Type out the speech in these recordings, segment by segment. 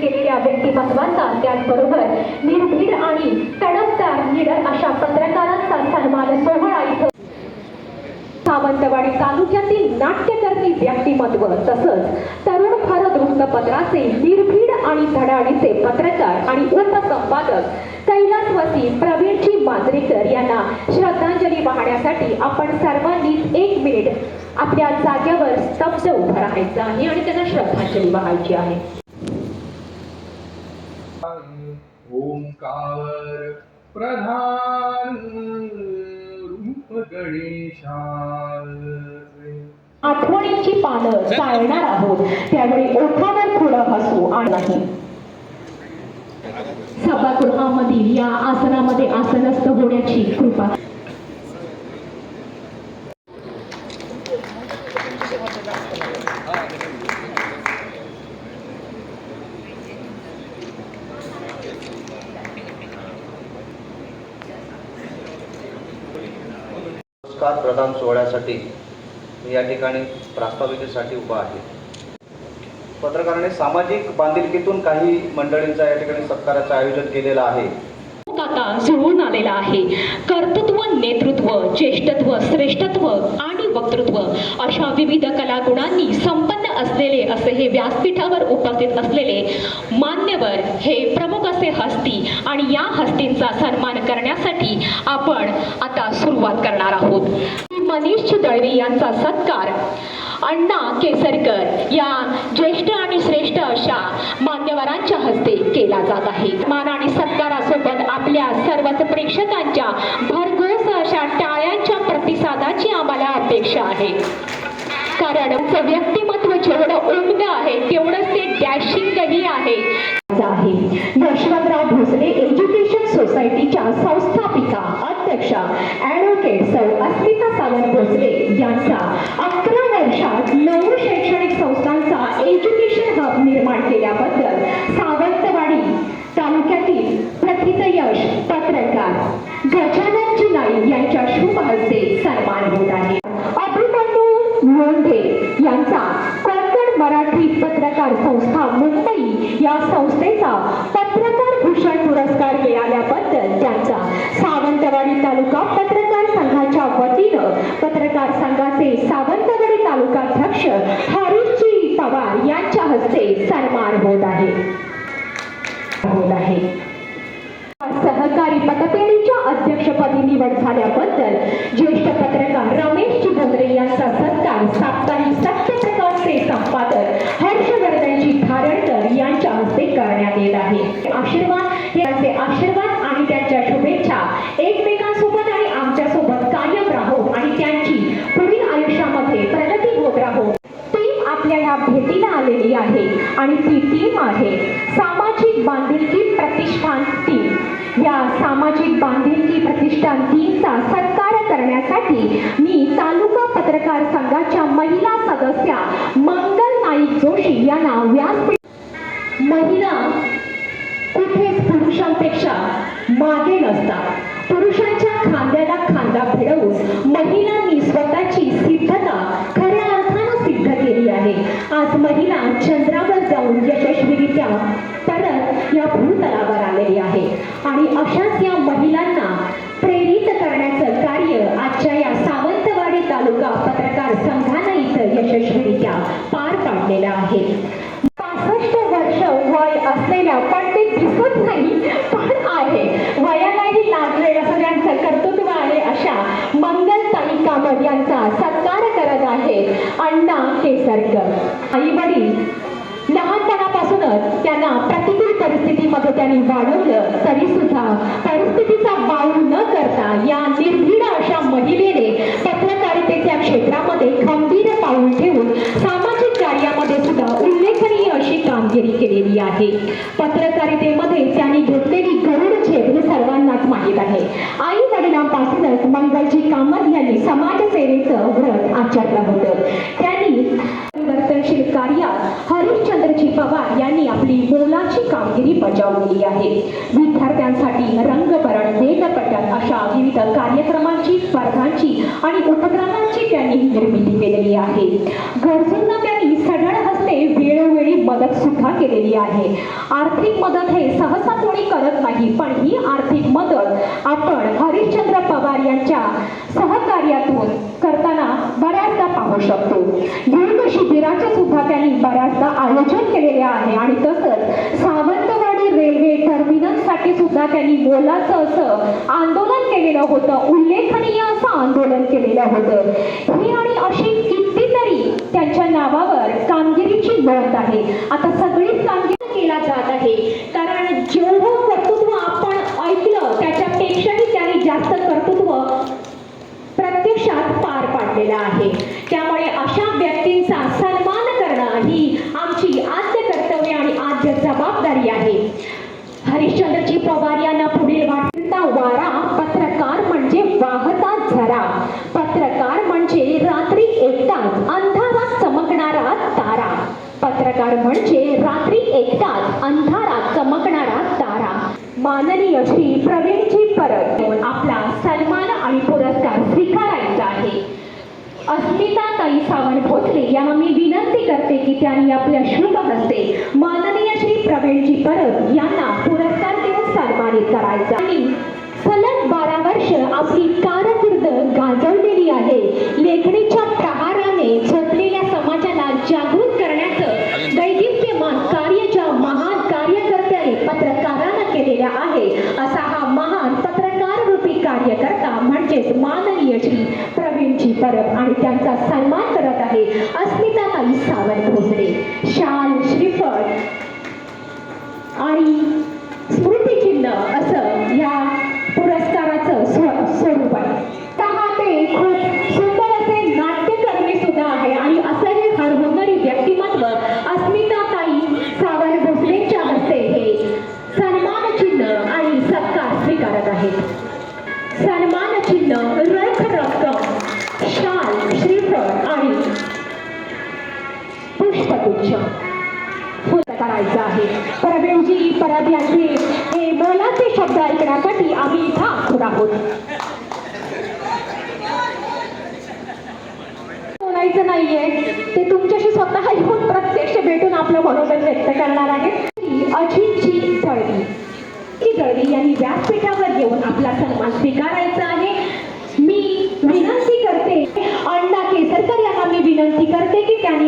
केलेल्या व्यक्तिमत्वांचा त्याचबरोबर निर्भीड आणि तडफदार निडर अशा पत्रकारांचा सन्मान सोहळा इथं. सावंतवाडी तालुक्यातील नाट्यकर्मी व्यक्तिमत्व तसंच तरुण भारत वृत्तपत्राचे निर्भीड आणि धडाडीचे पत्रकार आणि उपसंपादक कैलासवासी प्रवीणजी मांजरेकर यांना श्रद्धांजली वाहण्यासाठी आपण सर्वांनीच एक मिनिट आपल्या जागेवर स्तब्ध उभं राहायचं आहे आणि त्यांना श्रद्धांजली वाहायची आहे. ओंकार प्रधान रूप गणेशाय. आठवणींची पानं चालणार आहोत. त्यावेळी ओठावर थोडं हसू आणि नाही. सभागृहामधील या आसनामध्ये आसनस्थ होण्याची कृपा. पुरस्कार प्रदान सोहळ्यासाठी मी या ठिकाणी प्रास्ताविकेसाठी उभा आहे. पत्रकाराने सामाजिक बांधिलकीतून काही मंडळींचा या ठिकाणी सत्काराचं आयोजन केलेलं आहे. आता जुळून आलेला आहे. कर्तृत्व नेतृत्व ज्येष्ठत्व श्रेष्ठत्व आणि वक्तृत्व अशा विविध कलागुणांनी संपन्न असलेले असे हे व्यासपीठावर उपस्थित असलेले मान्यवर हे प्रमुख असे हस्ती आणि या हस्तींचा सन्मान करण्यासाठी आपण आता सुरुवात करणार आहोत. मनीष दळवी यांचा सत्कार. अण्णा केसरकर या ज्येष्ठ आणि श्रेष्ठ अशा मान्यवरांच्या हस्ते केला जात आहे. मान आणि सत्कारासोबत आपल्या सर्वच प्रेक्षकांच्या भरघोस अशा टाळ्यांच्या प्रतिसादाची आम्हाला अपेक्षा आहे. कारण व्यक्तिमत्व जेवढं उमद आहे तेवढंच ते डॅशिंगही आहे. यशवंतराव भोसले एज्युकेशन सोसायटीच्या संस्थापिका. अध्यक्षा ॲडव्होकेट सौ अस्मिता सावंत भोसले यांचा अकरा वर्षात नऊ शैक्षणिक संस्थांचा एज्युकेशन हब निर्माण केल्याबद्दल सावंतवाडी तालुक्यातील प्रथितयश पत्रकार गजानन जुनाई यांच्या शुभ हस्ते सन्मान होत आहे. अभिमन्यू लोंढे यांचा कोकण मराठी पत्रकार संस्था मुंबई या संस्थेचा पत्रकार भूषण पुरस्कार मिळाल्याबद्दल त्यांचा सावंतवाडी तालुका पत्रकार संघाच्या वतीनं पत्रकार संघाचे सावंतवाडी तालुकाध्यक्ष हरीशजी पवार यांच्या हस्ते सन्मान होत आहे. होत आहे. सहकारी पतपेढीच्या अध्यक्षपदी निवड झाल्याबद्दल ज्येष्ठ पत्रकार रमेशजी भोंद्रे यांचा सत्कार साप्ताहिक सत्य प्रकारचे संपादक हर्षवर्धनजी धारणकर यांच्या हस्ते करण्यात येत आहे. आशीर्वाद यांचे आशीर्वाद आणि त्यांच्या शुभेच्छा एकमेक ह्या भेटीला आलेली आहे आणि ती टीम आहे. सामाजिक बांधिलकी प्रतिष्ठान टीम या सामाजिक बांधिलकी प्रतिष्ठान टीमचा सत्कार करण्यासाठी मी तालुका पत्रकार संघाच्या महिला सदस्या मंगल नाईक जोशी यांना व्यासपीठ महिला कुठेच पुरुषांपेक्षा मागे नसतात. पुरुषांच्या खांद्याला खांदा भिडवून आणि अशाच या महिलांना प्रेरित करण्याचं कार्य आजच्या या सावंतवाडी तालुका पत्रकार संघानं इथं यशस्वीरित्या पार पाडलेलं आहे. पासष्ट वर्ष वय असलेल्या पण ते दिसत नाही पण आहे. वयालाही लागलेल्या सगळ्यांचं कर्तृत्व आहे अशा मंगलताई कामत यांचा सत्कार करत आहे अण्णा केसरकर. अशी कामगिरी केलेली आहे. पत्रकारितेमध्ये त्यांनी घेतलेली गरुड झेप हे सर्वांनाच माहीत आहे. आई वडिलांपासूनच मंगलजी कामत यांनी समाजसेवेचं व्रत आचरलं होतं. त्यांनी परिवर्तनशील कार्यात हरिश्चंद्रजी पवार यांनी आपली मोलाची कामगिरी बजावलेली आहे. विद्यार्थ्यांसाठी रंगभरण वेदपटन अशा विविध कार्यक्रमांची स्पर्धांची आणि उपक्रमांची त्यांनी निर्मिती केलेली आहे. गरजूंना त्यांनी सढळ हस्ते वेळोवेळी मदत सुद्धा केलेली आहे. आर्थिक मदत हे सहसा कोणी करत नाही पण ही आर्थिक मदत आपण हरिश्चंद्र पवार यांच्या सहकार्यातून करताना बऱ्याचदा पाहू शकतो. योग शिबिराचे सुद्धा त्यांनी बऱ्याचदा आयोजन केलेले आहे आणि तसंच सावंतवाडी रेल्वे टर्मिनलसाठी सुद्धा त्यांनी मोलाचं असं आंदोलन केलेलं होतं. उल्लेखनीय असं आंदोलन केलेलं होतं. ही आणि अशी मिळत आहे. आता सगळीच कामगिरी केला जात आहे. कारण जेवढं कर्तृत्व आपण ऐकलं त्याच्यापेक्षाही त्यांनी जास्त कर्तृत्व प्रत्यक्षात पार पाडलेलं आहे. त्यामुळे अशा व्यक्तींचा सन्मान करणं ही आमची आद्य कर्तव्य आणि आद्य जबाबदारी आहे. हरिश्चंद्रजी पवार यांना पुढील वाटता वारा पत्रकार म्हणजे वाहता झरा. पत्रकार म्हणजे रात्री एकटाच. प्रकार म्हणजे रात्री एकटाच अंधारात चमकणारा तारा. माननीय श्री प्रवीणजी परब आपला सन्मान आणि पुरस्कार स्वीकारायचा आहे. अस्मिता ताई सावंत भोसले यांना मी विनंती करते की त्यांनी आपल्या शुभ हस्ते माननीय श्री प्रवीणजी परब यांना पुरस्कार देऊन सन्मानित करायचा. आणि सलग बारा वर्ष आपली कारकीर्द गाजवलेली आहे. लेखणीच्या प्रहाराने झोपलेल्या समाजाला जागृत करण्याचं दैदिप्यमान कार्य ज्या महान कार्यकर्त्याने पत्रकारांना केलेल्या आहे असा हा महान पत्रकार रूपी कार्यकर्ता म्हणजेच माननीय श्री प्रवीणजी परब आणि त्यांचा सन्मान करत आहे अस्मिताताई सावंत भोसले शाल श्रीफळ. आणि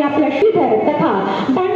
आपल्या श्रीधर तथा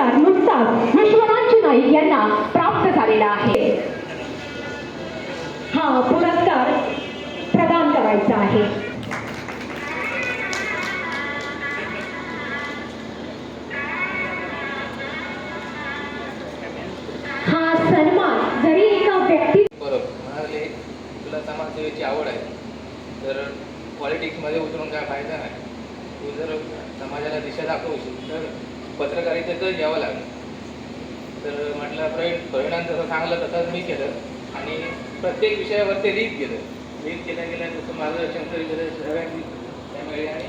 पुरस्कार नुकताच विश्वनाथजी नाईक यांना प्राप्त झालेला आहे. हा प्रत्येक विषयावरती रीत केलं. रीत केल्या गेल्या तसं मार्गदर्शन तरी गेलं सगळ्यांनी त्यामुळे आणि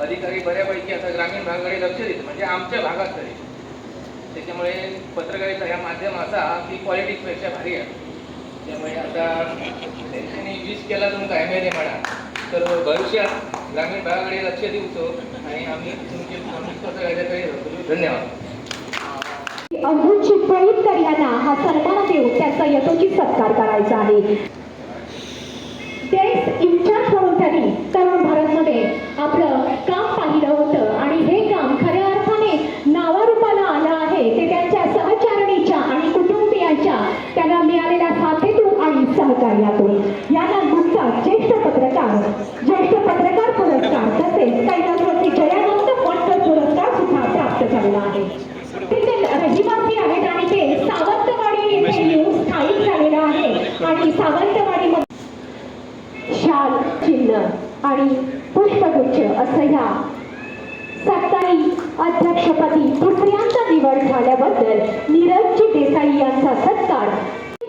अधिकारी बऱ्यापैकी आता ग्रामीण भागाकडे लक्ष देतं म्हणजे आमच्या भागात तरी त्याच्यामुळे पत्रकारिता ह्या माध्यम असा की पॉलिटिक्सपेक्षा भारी आहे. त्यामुळे आता त्यांनी वीज केला तुमका एम एल ए म्हणा तर भविष्यात ग्रामीण भागाकडे लक्ष देऊचो आणि आम्ही तुमचे आम्ही पत्रकारितेकडे जातो. धन्यवाद. प्रोहित यांना हा सन्मान देऊन त्यांचा यथोचित सत्कार करायचा आहे. तेच इन्चार्ज म्हणून त्यांनी तरुण भारतमध्ये आपलं काम पाहिलं होतं आणि हे काम खऱ्या अर्थाने नावारूपाला आलं आहे. ते त्यांच्या सहचारणीच्या आणि कुटुंबियांच्या त्यांना मिळालेल्या साथीतून आणि सहकार्यातून. याला नुकताच ज्येष्ठ पत्रकार ज्येष्ठ पत्रकार पुरस्कार तसेच कैलासवती जयानंद पटकर पुरस्कार सुद्धा प्राप्त झालेला आहे. सावंतवाडीमध्ये शाल चिन्ह आणि पुष्पगुच्छ असं ह्या सत्ताई अध्यक्षपदी दुसऱ्यांदा निवड झाल्याबद्दल नीरजजी देसाई यांचा सत्कार.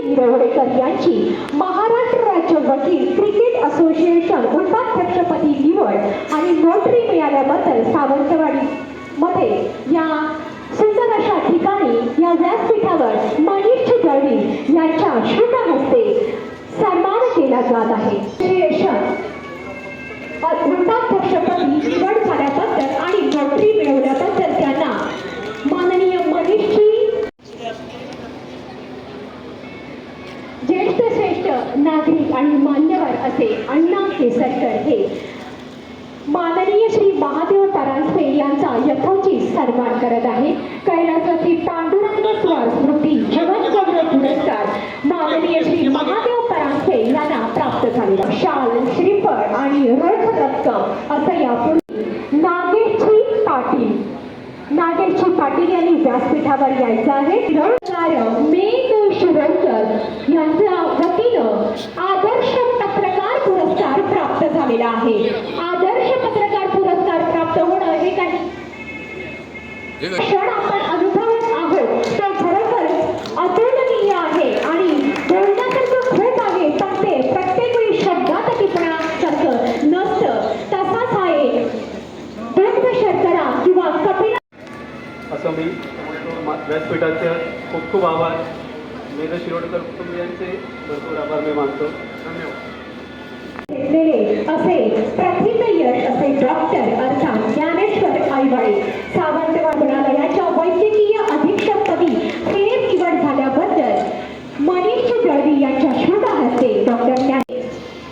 निरवडेकर यांची महाराष्ट्र राज्य वकील क्रिकेट असोसिएशन उपाध्यक्षपदी निवड आणि नोटरी मिळाल्याबद्दल सावंतवाडी मध्ये या सुंदर अशा ठिकाणी या व्यासपीठावर मनीष दळवी यांच्या शुभ हस्ते सन्मान केला जात आहे. असोसिएशन उपाध्यक्षपदी निवड झाल्याबद्दल आणि नोकरी मिळवल्याबद्दल त्यांना माननीय मनीषजी ज्येष्ठ श्रेष्ठ नागरिक आणि मान्यवर असे अण्णा केसरकर हे माननीय श्री महादेव परांजपे यांचा यथोचित सन्मान करत आहे कैलासाची पांडुरंग स्वर स्मृती जीवन गौरव पुरस्कार माननीय श्री महादेव परांजपे यांना प्राप्त झालेला शाल श्रीफळ आणि रोख रक्कम असं यापूर्वी नागेशजी पाटील नागेशजी पाटील यांनी व्यासपीठावर यायचं आहे. खूप आभार. मेघ शिरोडकर कुटुंबियांचे भरपूर आभार मी मानतो. धन्यवाद घेतलेले असे प्रथित यश असे डॉक्टर अर्थात ज्ञानेश्वर आईवाळे सावंतवाड रुग्णालयाच्या वैद्यकीय अधीक्षकपदी फेर निवड झाल्याबद्दल मनीष दळवी यांच्या शुभ हस्ते डॉक्टर ज्ञाने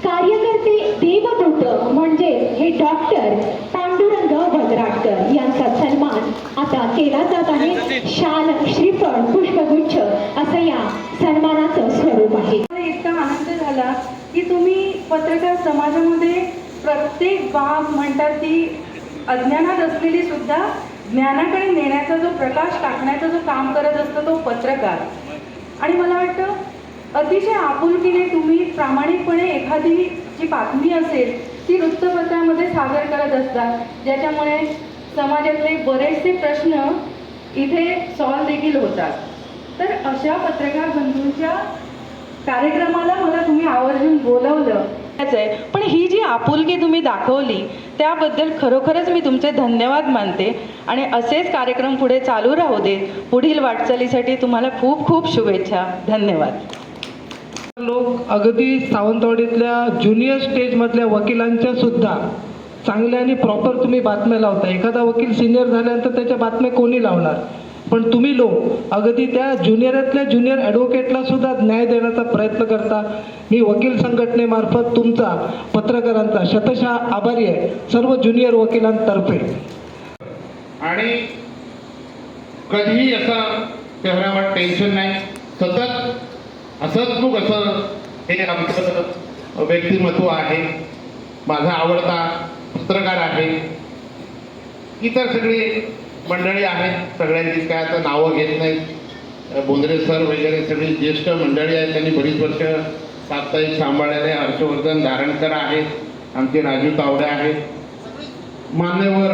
कार्यकर्ते देवदूत म्हणजे हे डॉक्टर पांडुरंग वगराटकर यांचा सन्मान आता केला जात आहे शाल श्रीफळ पुष्पगुच्छ असं या सन्मानाचं स्वरूप आहे. इतका आनंद झाला की तुम्ही पत्रकार समाजामध्ये प्रत्येक बाब म्हणतात ती अज्ञानात असलेली सुद्धा ज्ञानाकडे नेण्याचा जो प्रकाश टाकण्याचा जो काम करत असतो तो पत्रकार. आणि मला वाटतं अतिशय आपुलकीने तुम्ही प्रामाणिकपणे एखादी जी बातमी असेल ती वृत्तपत्रामध्ये सादर करत असतात ज्याच्यामुळे समाजातले बरेचसे प्रश्न इथे सॉल्व देखील होतात. तर अशा पत्रकार बंधूंच्या कार्यक्रमाला मला तुम्ही आवर्जून बोलवलं. आहे. पण ही जी आपुलकी तुम्ही दाखवली त्याबद्दल खरोखरच मी तुमचे धन्यवाद मानते. आणि असेच कार्यक्रम पुढे चालू राहू देत पुढील वाटचालीसाठी तुम्हाला खूप खूप शुभेच्छा. धन्यवाद. लोक अगदी सावंतवाडीतल्या ज्युनियर स्टेजमधल्या वकिलांच्या सुद्धा चांगल्या आणि प्रॉपर तुम्ही बातम्या लावता. एखादा वकील सिनियर झाल्यानंतर त्याच्या बातम्या कोणी लावणार? पण तुम्ही लोक अगदी त्या ज्युनियरातल्या ज्युनियर ॲडव्होकेटला सुद्धा न्याय देण्याचा प्रयत्न करता. मी वकील संघटनेमार्फत तुमचा पत्रकारांचा शतशः आभारी आहे. सर्व ज्युनियर वकिलांतर्फे. आणि कधीही असा चेहऱ्यावर टेन्शन नाही. सतत असंच असं हे आमचं व्यक्तिमत्व आहे. माझा आवडता पत्रकार आहे. इतर सगळे मंडळी आहेत सगळ्यांची काय आता नावं घेत नाहीत. बोंद्रे सर वगैरे सगळी ज्येष्ठ मंडळी आहेत त्यांनी बरीच वर्ष साप्ताहिक सांभाळलेले हर्षवर्धन धारणकर आहेत आमचे राजू तावडे आहेत. मान्यवर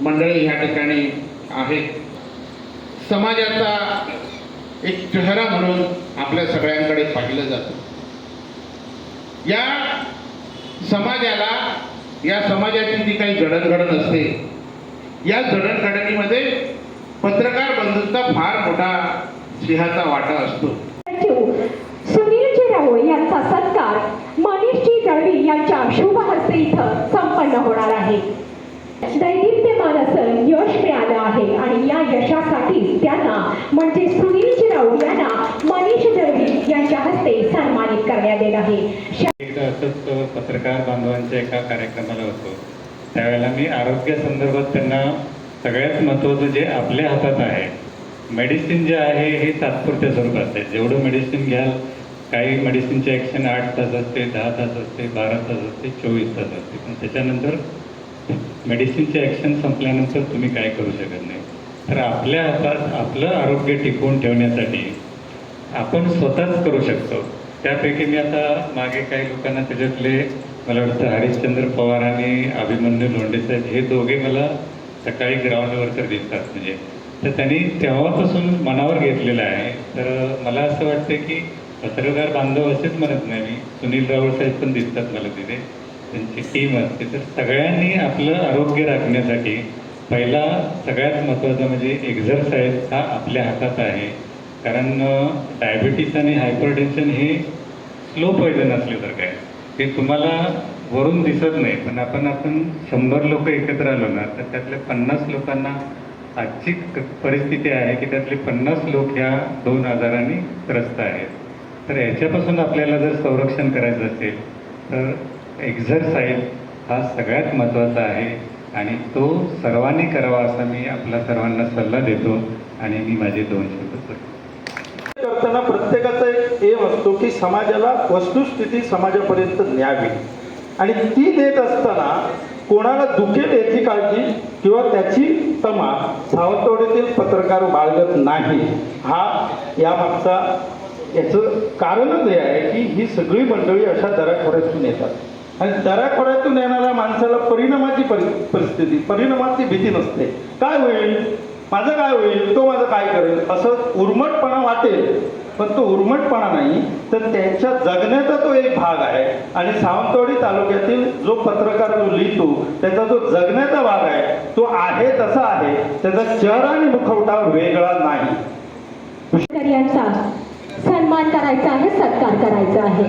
मंडळी ह्या ठिकाणी आहेत. समाजाचा एक चेहरा म्हणून आपल्या सगळ्यांकडे पाहिलं जातं. या समाजाला या समाजाची जी काही जडणघडण असते या जडणघडणीमध्ये पत्रकार बंधूंचा फार मोठा सिंहाचा वाटा असतो. सुनीलजी राऊळ यांचा सत्कार मनीषजी दळवी यांच्या शुभ हस्ते इथं संपन्न होणार आहे. दैदिप्यमान असं यश मिळालं आहे आणि या यशासाठी त्यांना म्हणजे सुनीलजी राऊळ यांना मनीष दळवी यांच्या हस्ते सन्मानित करण्यात येत आहे. पत्रकार बांधवांच्या एका कार्यक्रमाला त्यावेळेला मी आरोग्यासंदर्भात त्यांना सगळ्यात महत्त्वाचं जे आपल्या हातात आहे मेडिसिन जे आहे हे तात्पुरत्या स्वरूपात आहे. जेवढं मेडिसिन घ्याल काही मेडिसिनचे ॲक्शन आठ तास असते दहा तास असते बारा तास असते चोवीस तास असते. पण त्याच्यानंतर मेडिसिनचे ॲक्शन संपल्यानंतर तुम्ही काय करू शकत नाही. तर आपल्या हातात आपलं आरोग्य टिकवून ठेवण्यासाठी आपण स्वतःच करू शकतो. त्यापैकी मी आता मागे काही लोकांना त्याच्यातले मला वाटतं हरिश्चंद्र पवार आणि अभिमन्यू लोंढे साहेब हे दोघे मला सकाळी ग्राउंडवर तर दिसतात. म्हणजे तर त्यांनी तेव्हापासून मनावर घेतलेलं आहे. तर मला असं वाटतं की पत्रकार बांधव असेच म्हणत नाही मी. सुनील रावळ साहेब पण दिसतात मला तिथे. त्यांची टीम असते. तर सगळ्यांनी आपलं आरोग्य राखण्यासाठी पहिला सगळ्यात महत्त्वाचा म्हणजे एक्झरसाईज हा आपल्या हातात आहे. कारण डायबिटीस आणि हायपरटेन्शन हे स्लो पॉयझन असल्यासारखं आहे ते तुम्हाला वरून दिसत नाही पण आपण आपण शंभर लोक एकत्र आलो ना तर त्यातल्या पन्नास लोकांना आजची परिस्थिती आहे की त्यातले पन्नास लोक ह्या दोन आजारांनी त्रस्त आहेत. तर याच्यापासून आपल्याला जर संरक्षण करायचं असेल तर एक्झरसाईज हा सगळ्यात महत्त्वाचा आहे आणि तो सर्वांनी करावा असा मी आपल्या सर्वांना सल्ला देतो आणि मी माझे दोन शब्द करतो. करताना एम असतो की समाजाला वस्तुस्थिती समाजापर्यंत न्यावी. आणि ती देत असताना कोणाला दुखेल याची काळजी किंवा त्याची तमा सावंतवाडीतील पत्रकार बाळगत नाही हा यामागचा याचं कारणच हे आहे की ही सगळी मंडळी अशा दराखोऱ्यातून येतात. आणि दराखोऱ्यातून येणाऱ्या माणसाला परिणामाची परि परिस्थिती परिणामाची भीती नसते. काय होईल? माझं काय होईल? तो माझं काय करेल? असं उर्मटपणा वाटेल. पण तो उर्मटपणा नाही तर त्यांच्या जगण्याचा तो एक भाग आहे. आणि सावंतवाडी तालुक्यातील जो पत्रकार जो लिहितो त्याचा जो जगण्याचा भाग आहे तो आहे तसा आहे. त्याचा चेहरा आणि मुखवटा वेगळा नाही. सन्मान करायचा आहे सत्कार करायचा आहे.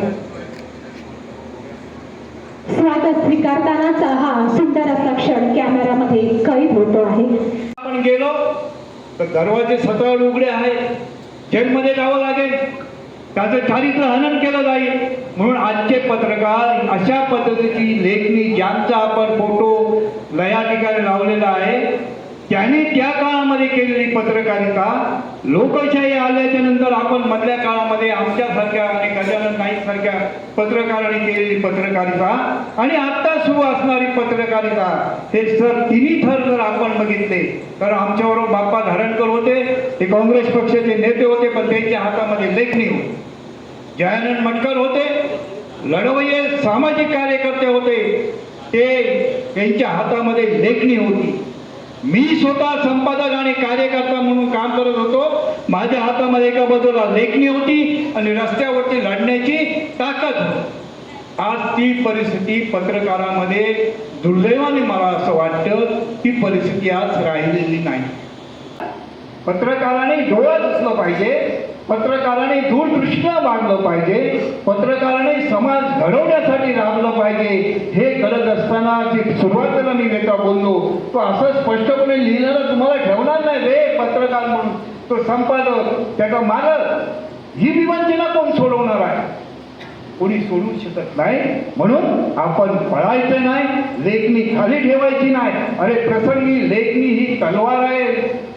स्वागत स्वीकारतानाचा हा सुंदर असा क्षण कॅमेरामध्ये कैद होतो आहे. आपण गेलो तर दरवाजे सतत उघडे आहेत. जेलमध्ये जावं लागेल. त्याचं चारित्र हनन केलं जाईल. म्हणून आजचे पत्रकार अशा पद्धतीची लेखणी ज्यांचा आपण फोटो लया ठिकाणी लावलेला आहे त्यांनी त्या काळामध्ये केलेली पत्रकारिता लोकशाही आल्याच्यानंतर आपण मधल्या काळामध्ये आमच्यासारख्या आणि गजानन नाईक सारख्या पत्रकारांनी केलेली पत्रकारिता आणि आता सुरू असणारी पत्रकारिता हे सर तिन्ही थर जर आपण बघितले तर आमच्याबरोबर बाप्पा धारणकर होते ते काँग्रेस पक्षाचे नेते होते पण त्यांच्या हातामध्ये लेखणी होती. जयानंद मटकर होते लढवये सामाजिक कार्यकर्ते होते ते त्यांच्या हातामध्ये लेखणी होती. मी स्वतः संपादक आणि कार्यकर्ता म्हणून काम करत होतो. माझ्या हातामध्ये एका बाजूला लेखणी होती आणि रस्त्यावरती लढण्याची ताकद होती. आज ती परिस्थिती पत्रकारामध्ये दुर्दैवाने मला असं वाटतं ती परिस्थिती आज राहिलेली नाही. पत्रकाराने डोळा असलं पाहिजे. पत्रकाराने दूरदृष्टीला मांडलं पाहिजे पत्रकाराने समाज घडवण्यासाठी राबलं पाहिजे हे करत असताना जे सुरुवातीला मी नेता बोललो तो असं स्पष्टपणे लिहिलेलं तुम्हाला ठेवणार नाही रे पत्रकार म्हणून. तो संपादक त्याचा मालक ही विवंचना कोण सोडवणार आहे? कोणी सोडू शकत नाही. म्हणून आपण पळायचं नाही लेखणी खाली ठेवायची नाही. अरे प्रसंगी लेखणी ही तलवार आहे.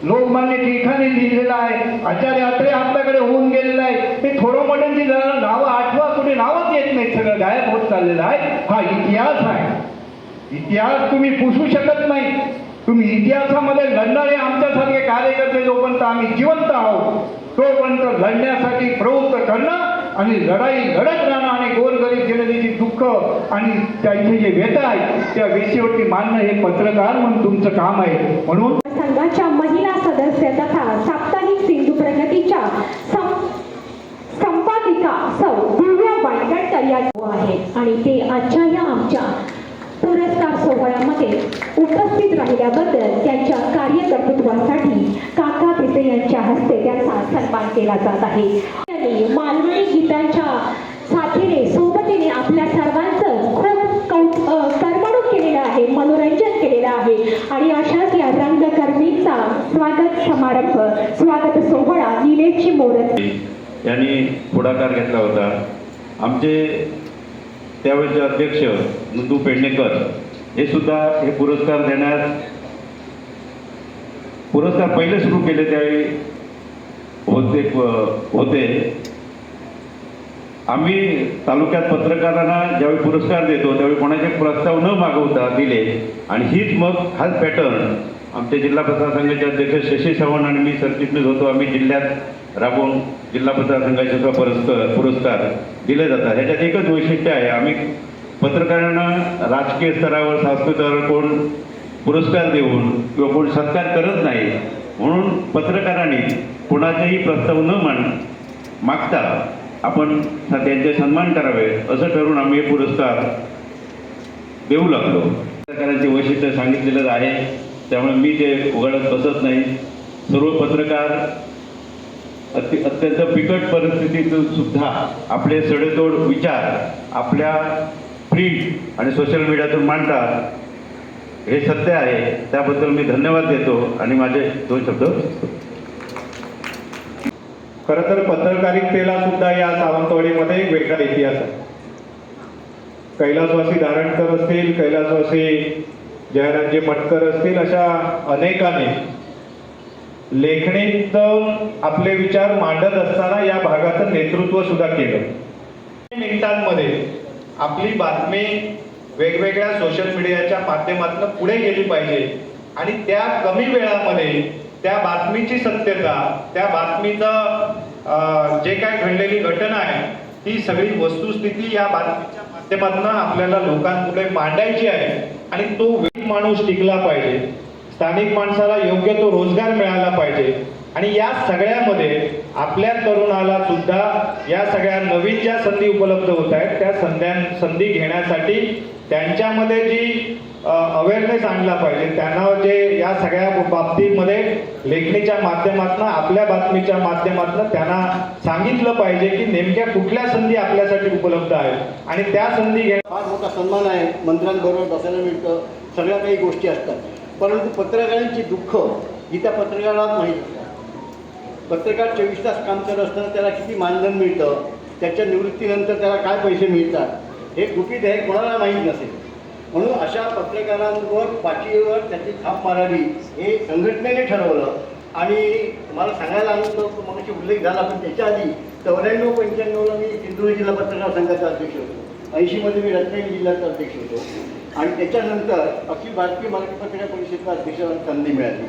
लोकमान्य टिळकाने लिहिलेलं आहे. आचार्य अत्रे आपल्याकडे होऊन गेलेलं आहे. ते थोडं मोठ्यांची जरा नावं आठवा. कुठे नावच येत नाही सगळं गायब होत चाललेलं आहे. हा इतिहास आहे. इतिहास तुम्ही पुसू शकत नाही. तुम्ही इतिहासामध्ये लढणारे आमच्यासारखे कार्यकर्ते जोपर्यंत आम्ही जिवंत आहोत तोपर्यंत लढण्यासाठी प्रवृत्त करणं आणि लढाई लढत राहणं आणि गोरगरीब जनतेची दुःख आणि त्यांचे जे व्यथा आहे त्या वेशीवरती मांडणं हे पत्रकार म्हणून तुमचं काम आहे. म्हणून संघाच्या महिला सदस्य तथा साप्ताहिक सिंधू प्रगतीच्या संपादिका सौ दिव्या वायगणकर या आहे. आणि ते आजच्या या आमच्या पुरस्कार सोहळ्यामध्ये उपस्थित राहिल्याबद्दल त्यांच्या कार्यकर्तृत्वासाठी काका पिसे यांच्या हस्ते त्यांचा सन्मान केला जात आहे. त्यांनी मालवणी गीतांच्या साथीने सोबतीने आपल्या सर्वांचं खूप करमणूक केलेलं आहे मनोरंजन केलेलं आहे. आणि अशाच या रंगकर्मींचा स्वागत समारंभ स्वागत सोहळा निलेची मोरत यांनी पुढाकार घेतला होता. आमचे त्यावेळेचे अध्यक्ष नंदू पेडणेकर हे सुद्धा हे पुरस्कार देण्यास पुरस्कार पहिले सुरू केले त्यावेळी होते होते. आम्ही तालुक्यात पत्रकारांना ज्यावेळी पुरस्कार देतो त्यावेळी कोणाचे प्रस्ताव न मागवता दिले. आणि हीच मग हाच पॅटर्न आमच्या जिल्हा पत्रकार संघाचे अध्यक्ष शशी चव्हाण आणि मी सरचिटणीस होतो. आम्ही जिल्ह्यात राबवून जिल्हा पत्रकार संघाचे सुद्धा पुरस्कार पुरस्कार दिले जातात. ह्याच्यात एकच वैशिष्ट्य आहे. आम्ही पत्रकारांना राजकीय स्तरावर सांस्कृतिक स्तरावर कोण पुरस्कार देऊन किंवा कोण सत्कार करत नाही. म्हणून पत्रकारांनी कोणाचेही प्रस्ताव न मान मागता आपण त्यांचे सन्मान करावे असं ठरवून आम्ही हे पुरस्कार देऊ लागलो. पत्रकारांचे वैशिष्ट्य सांगितलेलं आहे. त्यामुळे मी ते उघडत बसत नाही. सर्व पत्रकार अति अत्यंत बिकट परिस्थितीतून सुद्धा आपले सडेतोड विचार आपल्या प्रिंट आणि सोशल मीडियातून मांडतात. हे सत्य आहे. त्याबद्दल मी धन्यवाद देतो. आणि माझे दोन शब्द खरं तर पत्रकारितेला सुद्धा या सावंतवाडीमध्ये एक वेगळा इतिहास आहे. कैलासवासी धारणकर असतील कैलासवासी जयरामजी मटकर असतील अशा अनेकाने लेखणीत आपले विचार मांडत असताना या भागाचं नेतृत्व सुद्धा केलं. मिनिटांमध्ये आपली बातमी वेगवेगळ्या सोशल मीडियाच्या माध्यमातून पुढे गेली पाहिजे आणि त्या कमी वेळामध्ये त्या बातमीची सत्यता त्या बातमीचं जे काय घडलेली घटना आहे ती सगळी वस्तुस्थिती या बातमीच्या माध्यमातून आपल्याला लोकांपुढे मांडायची आहे आणि तो वेग माणूस टिकला पाहिजे. स्थानिक माणसाला योग्य तो रोजगार मिळाला पाहिजे. आणि या सगळ्यामध्ये आपल्या तरुणाला सुद्धा या सगळ्या नवीन ज्या संधी उपलब्ध होत आहेत त्या संध्या संधी घेण्यासाठी त्यांच्यामध्ये जी अवेअरनेस आणला पाहिजे त्यांना जे या सगळ्या बाबतीमध्ये लेखणीच्या माध्यमातून आपल्या बातमीच्या माध्यमातून त्यांना सांगितलं पाहिजे की नेमक्या कुठल्या संधी आपल्यासाठी उपलब्ध आहेत. आणि त्या संधी घे फार मोठा सन्मान आहे मंत्र्यांबरोबर बसायला मिळतं सगळ्या काही गोष्टी असतात. परंतु पत्रकारांची दुःख ही त्या पत्रकाराला माहीत पत्रकार चोवीस तास काम करत असताना त्याला किती मानधन मिळतं त्याच्या निवृत्तीनंतर त्याला काय पैसे मिळतात हे गुपित आहे कोणाला माहीत नसेल. म्हणून अशा पत्रकारांवर पाठीवर त्याची थाप मारावी हे संघटनेने ठरवलं. आणि मला सांगायला आनंद होतो मगाशी उल्लेख झाला पण त्याच्या आधी चौऱ्याण्णव पंच्याण्णवला मी सिंधुदुर्ग जिल्हा पत्रकार संघाचा अध्यक्ष होतो. ऐंशीमध्ये मी रत्नागिरी जिल्ह्याचा अध्यक्ष होतो. आणि त्याच्यानंतर अखिल भारतीय मराठी पत्रकार परिषदेचा अध्यक्षाची संधी मिळाली.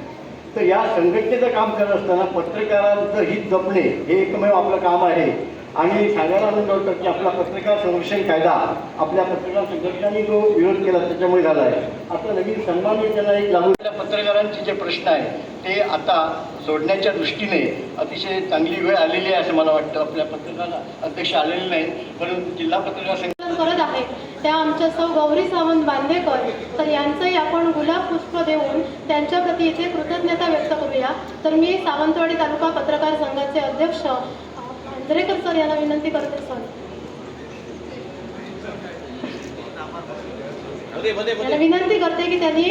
तर या संघटनेचं काम करत असताना पत्रकारांचं हित जपणे हे एकमेव आपलं काम आहे. आणि सांगायला आनंद होतं की आपला पत्रकार संरक्षण कायदा आपल्या पत्रकार संघटनांनी जो विरोध केला त्याच्यामुळे झाला आहे. आता नवीन सन्मान योजना एक लागू पत्रकारांचे जे प्रश्न आहेत ते आता सोडण्याच्या दृष्टीने अतिशय चांगली वेळ आलेली आहे असं मला वाटतं. आपल्या पत्रकार अध्यक्ष आलेले नाहीत परंतु जिल्हा पत्रकार संघ करत आहे. त्या आमच्या सौ गौरी सावंत बांदेकर तर यांचंही आपण गुलाब पुष्प देऊन त्यांच्या प्रती इथे कृतज्ञता व्यक्त करूया. तर मी सावंतवाडी तालुका पत्रकार संघाचे अध्यक्ष अ, मांजरेकर सर यांना विनंती करते सर. यांना विनंती करते की त्यांनी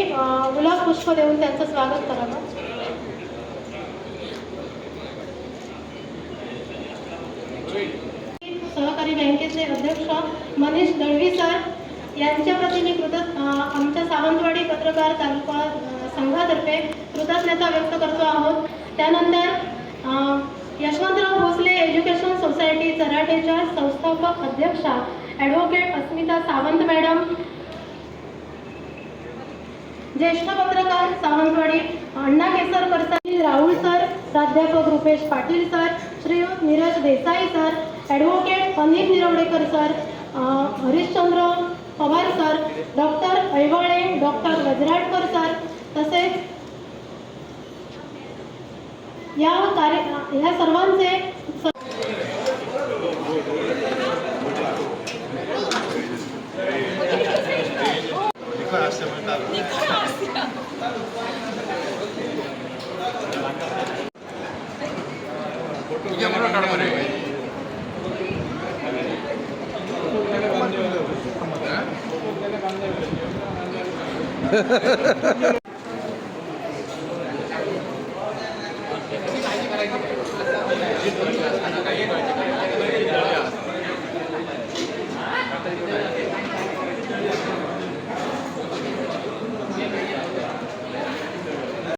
गुलाब पुष्प देऊन त्यांचं स्वागत करावं सहकारी बँकेचे अध्यक्ष मनीष दळवी सर यांच्या प्रती मी कृत आमच्या सावंतवाडी पत्रकार तालुका संघातर्फे कृतज्ञता व्यक्त करतो आहोत. त्यानंतर यशवंतराव भोसले एज्युकेशन सोसायटी चराटेच्या संस्थापक अध्यक्षा ॲडव्होकेट अस्मिता सावंत मॅडम. ज्येष्ठ पत्रकार सावंतवाडी अण्णा केसरकर सर राहुल सर प्राध्यापक रुपेश पाटील सर श्रीयुत Neeraj Desai sir advocate Anil Nirwadekar sir Harishchandra Pawar sir doctor Aiwale doctor Gajratkar sir तसेच या कार्य ह्या सर्वांचे